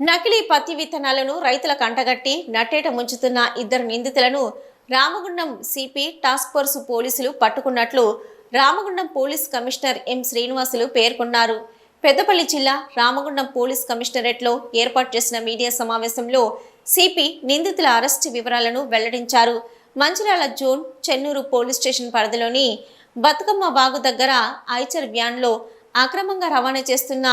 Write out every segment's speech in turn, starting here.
నకిలీ పత్తి విత్తనాలను రైతులకు అంటగట్టి నట్టేట ముంచుతున్న ఇద్దరు నిందితులను రామగుండం సిపి టాస్క్ ఫోర్స్ పోలీసులు పట్టుకున్నట్లు Ramagundam police commissioner M Srinivasulu పేర్కొన్నారు. పెద్దపల్లి జిల్లా రామగుండం పోలీస్ కమిషనరేట్లో ఏర్పాటు చేసిన మీడియా సమావేశంలో సిపి నిందితుల అరెస్టు వివరాలను వెల్లడించారు. Mancherial zone Chennur police station పరిధిలోని బతుకమ్మ బాగు దగ్గర ఐచర్ వ్యాన్లో అక్రమంగా రవాణా చేస్తున్న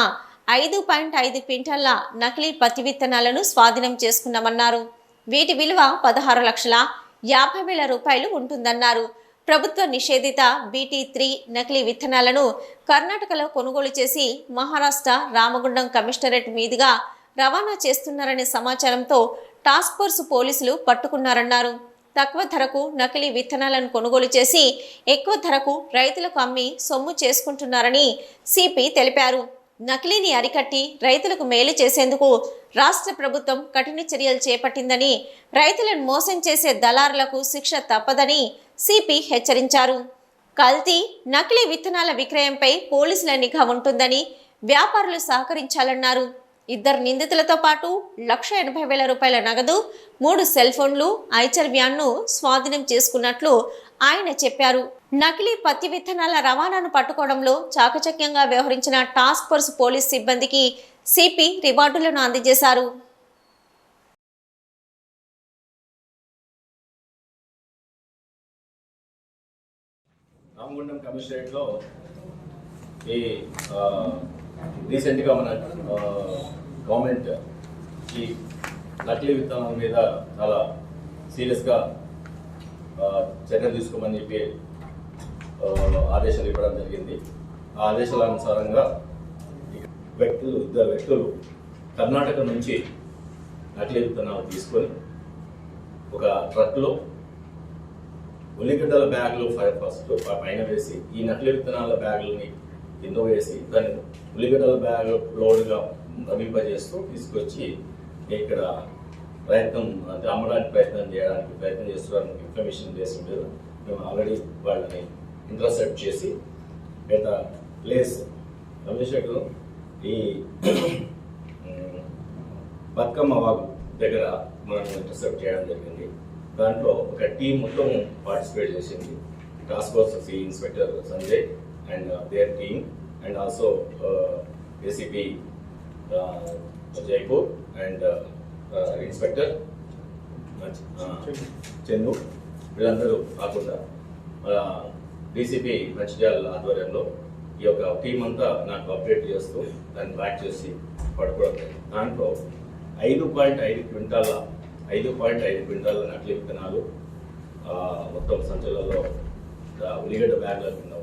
ఐదు పాయింట్ ఐదు క్వింటాల నకిలీ పత్తి విత్తనాలను స్వాధీనం చేసుకున్నామన్నారు. వీటి విలువ పదహారు లక్షల యాభై వేల రూపాయలు ఉంటుందన్నారు. ప్రభుత్వ నిషేధిత బీటీ త్రీ నకిలీ విత్తనాలను కర్ణాటకలో కొనుగోలు చేసి మహారాష్ట్ర రామగుండం కమిషనరేట్ మీదుగా రవాణా చేస్తున్నారనే సమాచారంతో టాస్క్ ఫోర్స్ పోలీసులు పట్టుకున్నారన్నారు. తక్కువ ధరకు నకిలీ విత్తనాలను కొనుగోలు చేసి ఎక్కువ ధరకు రైతులకు అమ్మి సొమ్ము చేసుకుంటున్నారని సిపి తెలిపారు. నకిలీని అరికట్టి రైతులకు మేలు చేసేందుకు రాష్ట్ర ప్రభుత్వం కఠిన చర్యలు చేపట్టిందని రైతులను మోసం చేసే దళారులకు శిక్ష తప్పదని సిపి హెచ్చరించారు. కల్తీ నకిలీ విత్తనాల విక్రయంపై పోలీసుల నిఘా ఉంటుందని వ్యాపారులు సహకరించాలన్నారు. ఇద్దరు నిందితులతో పాటు లక్ష ఎనభై వేల రూపాయల నగదు మూడు సెల్ ఫోన్లు ఐచర్ వ్యాన్ను స్వాధీనం చేసుకున్నట్లు ఆయన చెప్పారు. నకిలీ పత్తి విత్తనాల రవాణాను పట్టుకోవడంలో చాకచక్యంగా వ్యవహరించిన టాస్క్ ఫోర్స్ పోలీస్ సిబ్బందికి సిపి రివార్డులను అందజేశారు. రామగుండం కమిషనరేట్లో ఈ రీసెంట్గా మన గవర్నమెంట్ ఈ నకిలీ విత్తనాల మీద చాలా సీరియస్గా చర్యలు తీసుకోమని చెప్పి ఆదేశాలు ఇవ్వడం జరిగింది. ఆ ఆదేశాల అనుసారంగా వ్యక్తులు ఇద్దరు వ్యక్తులు కర్ణాటక నుంచి నకిలీ విత్తనాలు తీసుకొని ఒక ట్రక్లో ఉల్లిగడ్డల బ్యాగులు ఫై- ఫస్ట్ పైన వేసి ఈ నకిలీ విత్తనాల బ్యాగులని కింద వేసి దాన్ని ఉల్లిగడ్డల బ్యాగ్ లోడ్గా రమింపజేస్తూ తీసుకొచ్చి ఇక్కడ ప్రయత్నం అంటే అమ్మడానికి ప్రయత్నం చేయడానికి ప్రయత్నం చేస్తున్నారని ఇన్ఫర్మేషన్ బేస్ మీద మేము ఆల్రెడీ వాళ్ళని ఇంటర్సెప్ట్ చేసి గత ప్లేస్. కమిషనర్ ఈ బతుకమ్మ వాగు దగ్గర మనం ఇంటర్సెప్ట్ చేయడం జరిగింది. దాంట్లో ఒక టీం మొత్తం పార్టిసిపేట్ చేసింది. Task force C inspector Sanjay and their team and also ACP Jaipur and inspector Chennu వీళ్ళందరూ కాకుండా డీసీపీ మంచిర్యాల ఆధ్వర్యంలో ఈ యొక్క టీం అంతా నాకు అప్డేట్ చేస్తూ దాన్ని ట్రాక్ చేసి పట్టుకోవడం దాంట్లో ఐదు పాయింట్ ఐదు క్వింటాల ఐదు పాయింట్ ఐదు క్వింటాల నకిలీ విత్తనాలు మొత్తం సంచులలో ఉల్లిగడ్డ బ్యాగ్ల కింద